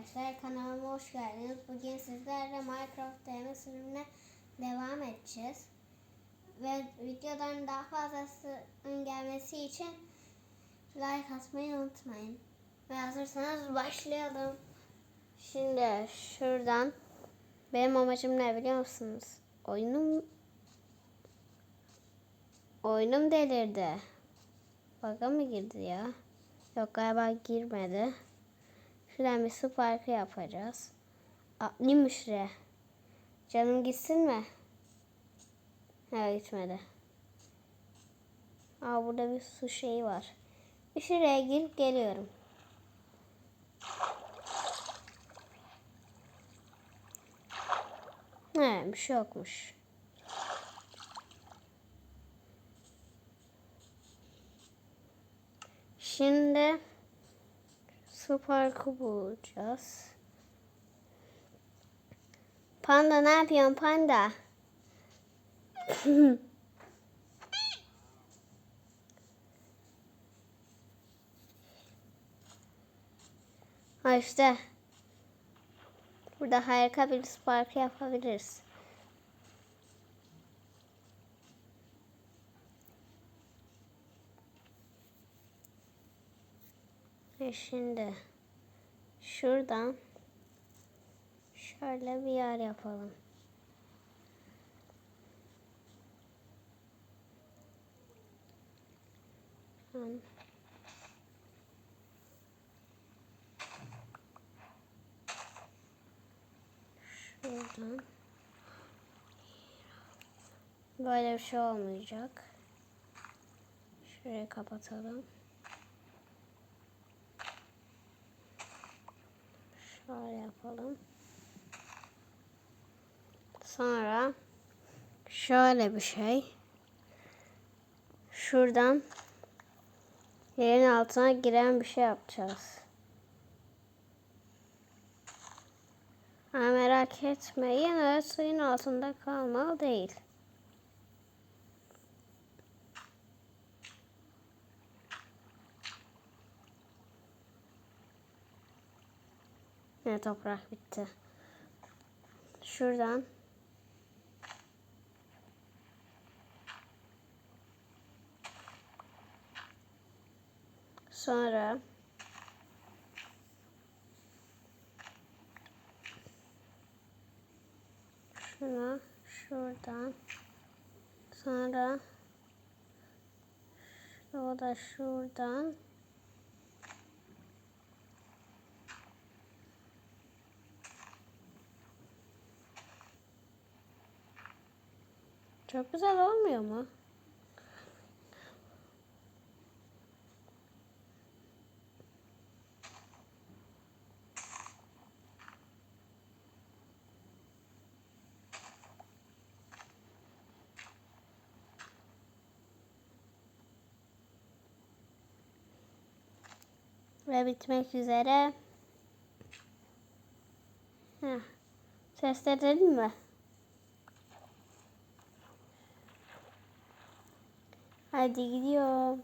arkadaşlar. Kanalıma hoş geldiniz. Bugün sizlerle Minecraft deneme sürümüne devam edeceğiz. Ve videoların daha fazlasının gelmesi için like atmayı unutmayın. Ve hazırsanız başlayalım. Şimdi şuradan benim amacım ne biliyor musunuz? Oyunum oyunum delirdi. Bug'a mı girdi ya? Yok galiba girmedi. Şuradan bir su parkı yapacağız. Atlayayım mı? Canım gitsin mi? Ha gitmedi. Aa burada bir su şeyi var. Bir şuraya girip geliyorum. He bir şey yokmuş. Şimdi parkı bulacağız. Panda ne yapıyorsun panda? ha işte. Burada harika bir parkı yapabiliriz. Ve şimdi şuradan şöyle bir yer yapalım. Şuradan. Şuradan. Böyle bir şey olmayacak. Şurayı kapatalım. Şöyle yapalım. Sonra şöyle bir şey. Şuradan yerin altına giren bir şey yapacağız. Ha, merak etmeyin öyle suyun altında kalmalı değil. Ne toprak bitti. Şuradan. Sonra. Şuna şuradan. Sonra. O da şuradan Çok güzel olmuyor mu? Ve bitmek üzere. Heh. Seslenelim mi? Hadi gidiyorum.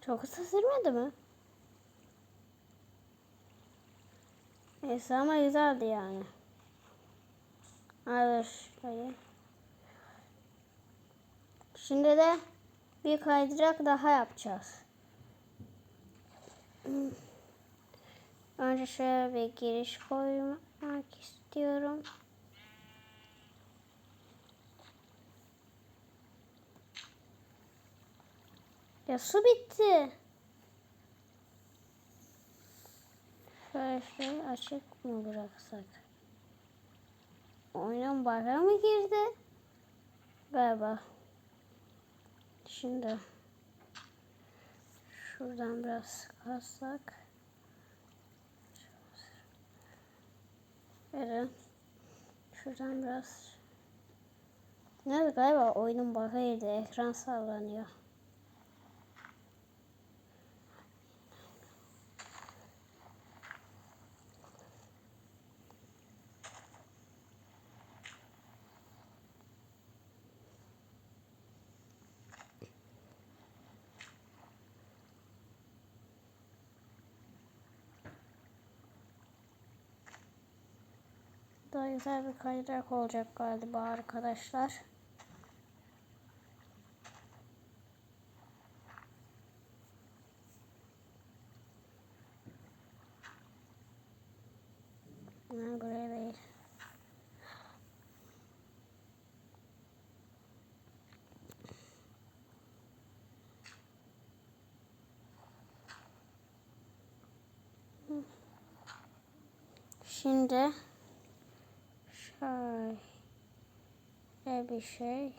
Çok hızlı sürmedi mi? Neyse ama güzeldi yani. Hadi şöyle. Şimdi de bir kaydırak daha yapacağız. Önce şöyle bir giriş koymak istiyorum. Ya su bitti. Şöyle şöyle açık mı bıraksak? Oyunun bug'a mı girdi? Galiba. Şimdi şuradan biraz kazsak. Evet. Şuradan biraz. Ne galiba oyunun bug'a girdi. Ekran sallanıyor. Daha güzel bir kaydırak olacak galiba arkadaşlar. Ha, buraya değil. Şimdi şöyle bir şey